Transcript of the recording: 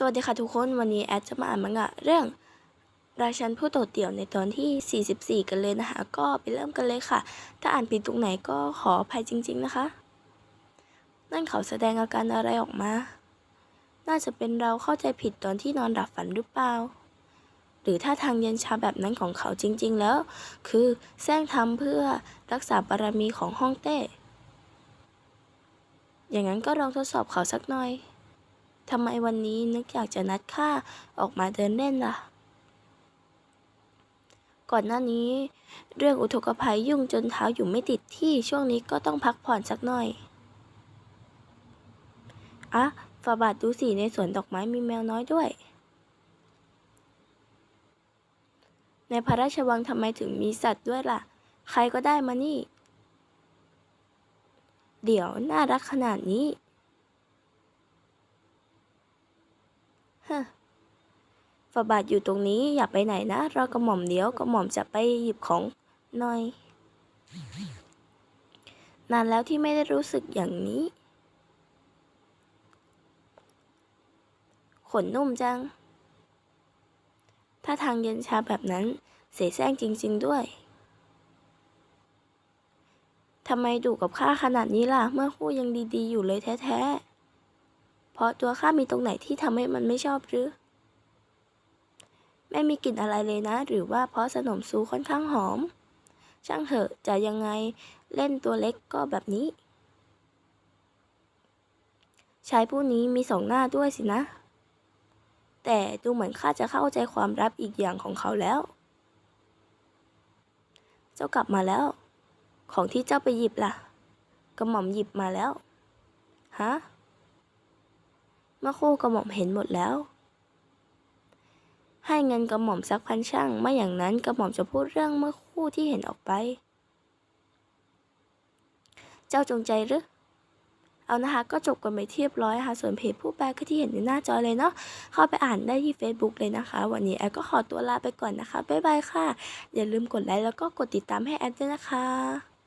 สวัสดีค่ะทุกคน วันนี้แอดจะมาอ่านมังงะเรื่อง ราชันผู้โดดเดี่ยวในตอนที่ 44 กันเลยนะคะ ก็ไปเริ่มกันเลยค่ะ ถ้าอ่านผิดตรงไหนก็ขออภัยจริง ๆนะคะ นั่นเขาแสดงอาการอะไรออกมา น่าจะเป็นเราเข้าใจผิดตอนที่นอนหลับฝันหรือเปล่า หรือถ้าทางเย็นชาแบบนั้นของเขาจริง ๆ แล้ว คือแซงทำเพื่อรักษาบารมีของฮ่องเต้ อย่างนั้นก็ลองทดสอบเขาสักหน่อย ทำไมวันนี้นึกอยากจะนัดข้าออกมาเดินเล่นล่ะ ก่อนหน้านี้ เรื่องอุทกภัยยุ่งจนเท้าอยู่ไม่ติดที่ช่วงนี้ก็ต้องพักผ่อนสักหน่อย อะฝาบาทดูสิในสวนดอกไม้มีแมวน้อยด้วย ในพระราชวังทำไมถึงมีสัตว์ด้วยล่ะ ใครก็ได้มานี่ เดี๋ยวน่ารักขนาดนี้ ฮฝาบาทอยู่ตรงนี้อย่าไปไหนนะรอกระหม่อมเดี๋ยวกระหม่อมจะไปหยิบของหน่อย นานแล้วที่ไม่ได้รู้สึกอย่างนี้ ขนนุ่มจัง ถ้าทางเย็นชาแบบนั้น เสแสร้งจริง ๆ ด้วยทำไมดุกับข้าขนาดนี้ล่ะ เมื่อคู่ยังดีๆ อยู่เลยแท้ๆ เพราะตัวข้ามีตรงไหนที่ทำให้มันไม่ชอบหรือ ไม่มีกลิ่นอะไรเลยนะ หรือว่าเพราะสนมซูค่อนข้างหอม ช่างเถอะจะยังไงเล่นตัวเล็กก็แบบนี้ ชายผู้นี้มีสองหน้าด้วยสินะ แต่ดูเหมือนข้าจะเข้าใจความลับอีกอย่างของเขาแล้ว เจ้ากลับมาแล้ว ของที่เจ้าไปหยิบล่ะกระหม่อมหยิบมาแล้ว ฮะ มื่อครู่กระหม่อมเห็นหมดแล้ว ให้เงินกระหม่อมสักพันช่าง ไม่อย่างนั้นกระหม่อมจะพูดเรื่องเมื่อครู่ที่เห็นออกไป เจ้าจงใจหรือเอานะคะก็จบกันไปเรียบร้อยค่ะ ส่วนเพจผู้แปลก็ที่เห็นในหน้าจอเลยเนาะเข้าไปอ่านได้ที่ Facebook เลยนะคะ วันนี้แอดก็ขอตัวลาไปก่อนนะคะ บ๊ายบายค่ะ อย่าลืมกดไลค์แล้วก็กดติดตามให้แอดด้วยนะคะ